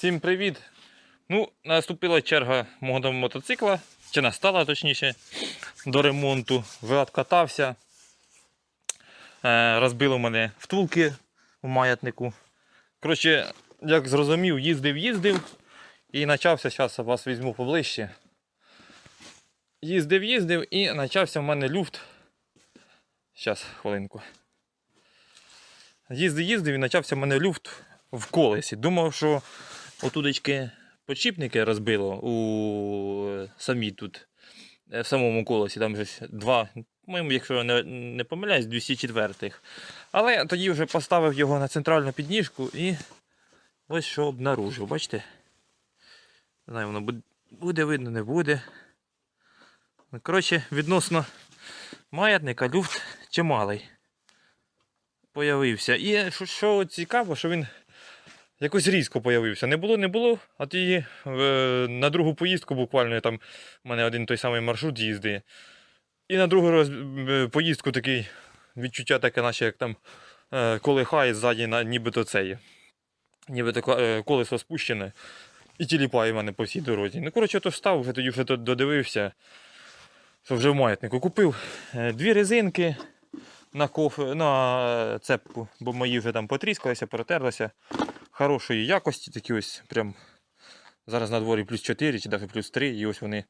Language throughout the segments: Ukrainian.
Всім привіт! Ну, наступила черга мого мотоцикла, чи настала точніше, до ремонту. Вже откатався. Е, розбило мене втулки у маятнику. Коротше, як зрозумів, їздив, їздив і почався, зараз вас візьму поближче. Їздив, їздив і почався в мене люфт. Зараз, хвилинку. Їздив, їздив і почався в мене люфт в колесі. Думав, що отудечки подшипники розбило у самі тут, е, в самому колесі. Там же два, моєму, якщо не, не помиляюсь, 204 Але тоді вже поставив його на центральну підніжку і ось що обнаружив. Бачите? Не знаю, воно буде, буде видно, не буде. Ну, Коротше, відносно маятника люфт чималий появився. І що, що цікаво, що він якось різко появився. Не було, не було. А тоді е, на другу поїздку буквально там у мене один той самий маршрут їздить. І на другу роз, е, поїздку такий відчуття таке, наче як там е, колихає ззаді, нібито це є. Нібито ко- колесо спущене. І тіліпає мене по всій дорозі. Ну, коротше, то став, вже тоді вже додивився, що вже в маятнику купив дві резинки на, коф... на цепку, бо мої вже там потріскалися, протерлися. Хорошої якості, такі ось прям зараз на дворі плюс 4 чи навіть плюс 3, і ось вони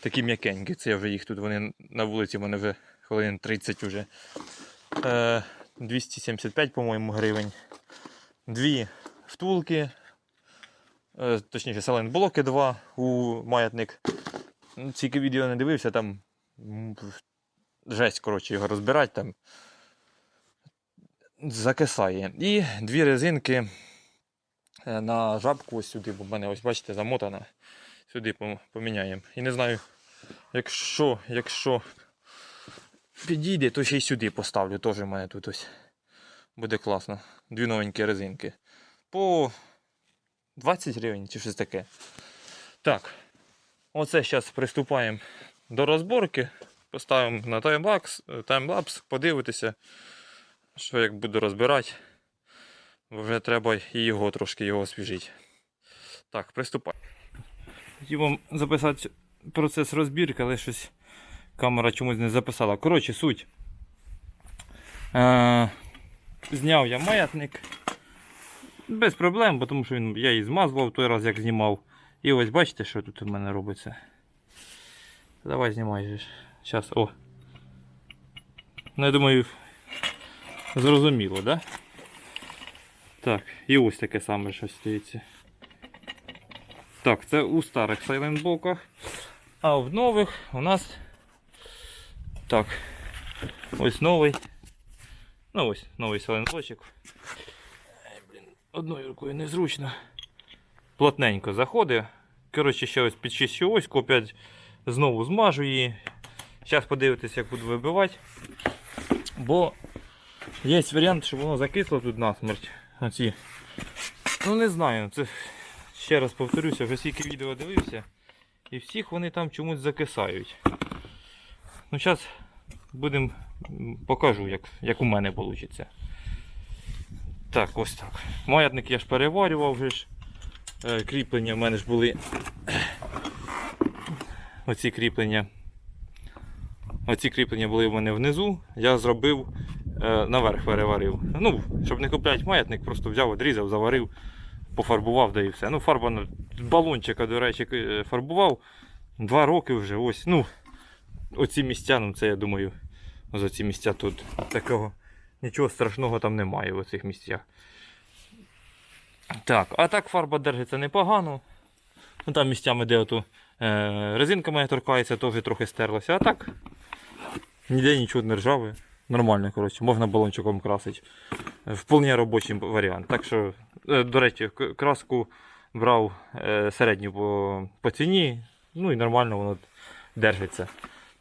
такі м'якенькі. Це я вже їх тут, вони на вулиці, в мене вже хвилин 30 вже. Е, 275, по-моєму, гривень. Дві втулки, е, точніше, саленблоки два у маятник. Ну, Тільки відео не дивився, там жесть, коротше, його розбирати там. Закисає. І дві резинки на жабку ось сюди, бо в мене ось бачите замотана. Сюди поміняємо. І не знаю, якщо, якщо підійде, то ще й сюди поставлю. Теж в мене тут ось буде класно. Дві новенькі резинки. По 20 гривень чи щось таке. Так. Оце зараз приступаємо до розборки. Поставимо на таймлапс, таймлапс, подивитися, що як буду розбирати. Вже треба і його трошки його освіжити. Так, приступай. Хотів вам записати процес розбірки, але щось камера чомусь не записала. Коротше, суть. Е, зняв я маятник. Без проблем, бо тому що він, я її змазував той раз, як знімав. І ось бачите, що тут у мене робиться. Давай знімай. Зараз, о. Ну, я думаю, зрозуміло, да? Так, і ось таке саме щось стоїться. Так, це у старих сайлентблоках. А в нових у нас. Так. Ось новий. Ну ось новий сайлентблочок. Блін, одною рукою незручно. Плотненько заходить. Коротше, ще ось підчищу ось, опять знову змажу її. Зараз подивитися, як буду вибивати. Бо є варіант, щоб воно закисло тут насмерть. Оці. Ну не знаю, це ще раз повторюся, вже скільки відео дивився. І всіх вони там чомусь закисають. Ну зараз будемо покажу, як, як у мене вийде. Так, ось так. Маятник я ж переварював вже ж. Е, Кріплення в мене ж були. Оці кріплення. Оці кріплення були в мене внизу. Я зробив наверх переварив. Ну, щоб не купляти маятник, просто взяв, одрізав, заварив, пофарбував, да і все. Ну, фарба балончика, до речі, е, фарбував. Два роки вже. Ось. Ну, оці місця, ну це я думаю, за ці місця тут такого нічого страшного там немає в оцих місцях. Так, а так фарба держиться непогано. Ну, там місцями, де оту, е, резинка моя торкається, теж трохи стерлася. А так, ніде нічого не ржаве. Нормально, коротше, можна балончиком красити. Е, Вполне робочий варіант. Так що, е, до речі, краску брав е, середню по, по ціні. Ну і нормально воно держиться.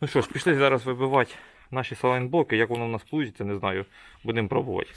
Ну що ж, пішли зараз вибивати наші салайнблоки. Як воно в нас вийде, не знаю. Будемо пробувати.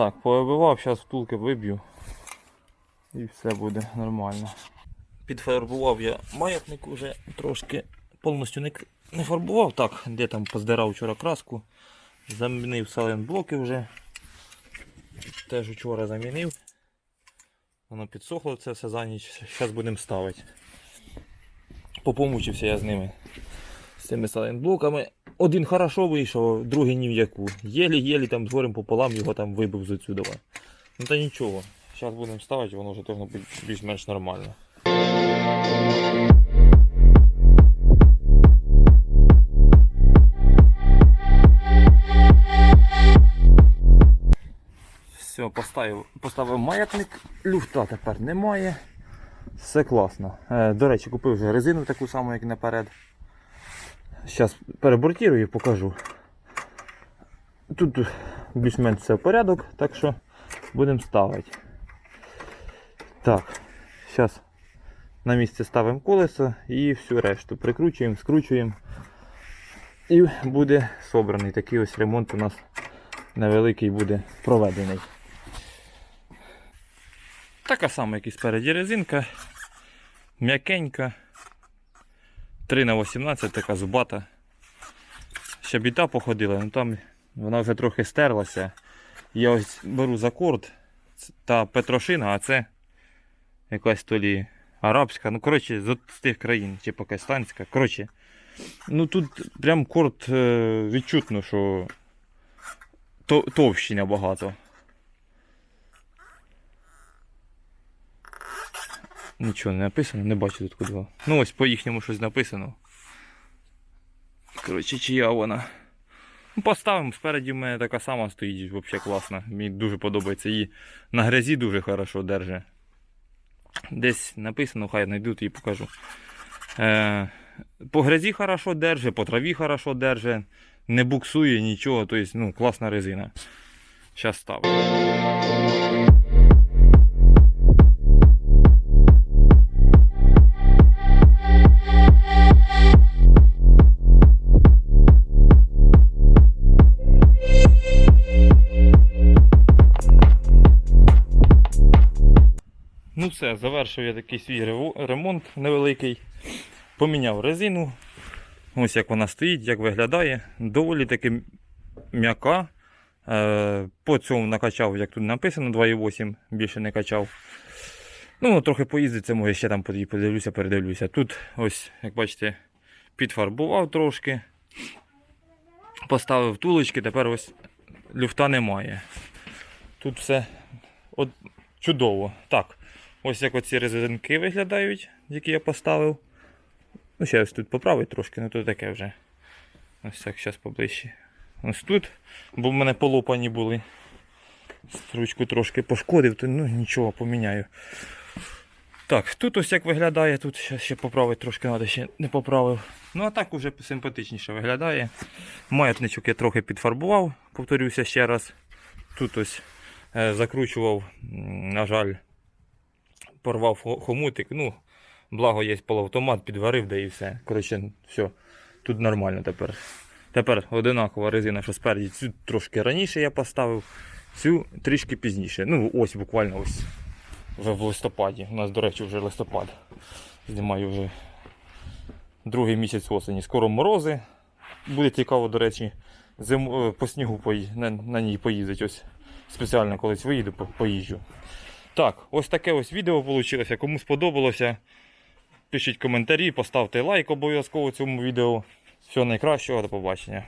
Так, повибивав, зараз втулки виб'ю. І все буде нормально. Підфарбував я маятник уже трошки повністю не, не фарбував. Так, де там поздирав вчора краску. Замінив саленблоки вже. Теж вчора замінив. Воно підсохло це все за ніч. Зараз будемо ставити. Попомучився я з ними. З цими саленблоками. Один хорошо вийшов, другий ні в яку. Єлі-єлі там з горем пополам його там вибив з отсюда. Ну та нічого. Зараз будемо ставити, воно вже бути більш-менш нормально. Все, поставив, поставив маятник, люфта тепер немає. Все класно. Е, до речі, купив вже резину таку саму, як наперед. Зараз перебортірую і покажу. Тут більш-менш все в порядок, так що будемо ставити. Так, зараз на місце ставимо колесо і всю решту прикручуємо, скручуємо. І буде собраний. Такий ось ремонт у нас невеликий буде проведений. Така сама, як і спереді резинка. М'якенька. 3 на 18 така зубата. Ще біта походила, ну там вона вже трохи стерлася. Я ось беру за корд та Петрошина, а це якась то лі арабська. Ну, коротше, з, тих країн, чи пакистанська. Коротше, ну тут прям корд е, відчутно, що то, товщі набагато. Нічого не написано, не бачу тут куди. Ну ось по їхньому щось написано. Коротше, чия вона. Ну, Поставимо, спереді в мене така сама стоїть, взагалі класна. Мені дуже подобається. Її на грязі дуже хорошо держить. Десь написано, хай знайду і покажу. Е, по грязі хорошо держить, по траві хорошо держить, не буксує нічого, тобто ну, класна резина. Зараз ставлю. Все, завершив я такий свій ремонт невеликий. Поміняв резину. Ось як вона стоїть, як виглядає. Доволі таки м'яка. Е, По цьому накачав, як тут написано, 2,8 більше не качав. Ну, трохи поїздиться, може ще там подивлюся, передивлюся. Тут ось, як бачите, підфарбував трошки. Поставив втулочки, тепер ось люфта немає. Тут все от, чудово. Так, ось як оці резинки виглядають, які я поставив. Ну, ще ось тут поправить трошки, ну то таке вже. Ось так, зараз поближче. Ось тут, бо в мене полопані були. Ручку трошки пошкодив, то ну нічого поміняю. Так, тут ось як виглядає, тут ще, ще поправити трошки треба, ще не поправив. Ну а так уже симпатичніше виглядає. Маятничок я трохи підфарбував, повторюся ще раз. Тут ось е, закручував, на жаль, порвав хомутик. Ну, благо є полуавтомат, підварив, да і все. Коротше, все, тут нормально тепер. Тепер одинакова резина, що спереді. Цю трошки раніше я поставив, цю трішки пізніше. Ну, ось буквально ось. В листопаді. У нас, до речі, вже листопад. Знімаю вже другий місяць осені. Скоро морози. Буде цікаво, до речі, зим... е, по снігу пої- на, на ній поїздити. Ось спеціально колись виїду, по- поїжджу. Так, ось таке ось відео вийшло. Кому сподобалося, пишіть коментарі, поставте лайк обов'язково цьому відео. Всього найкращого, до побачення.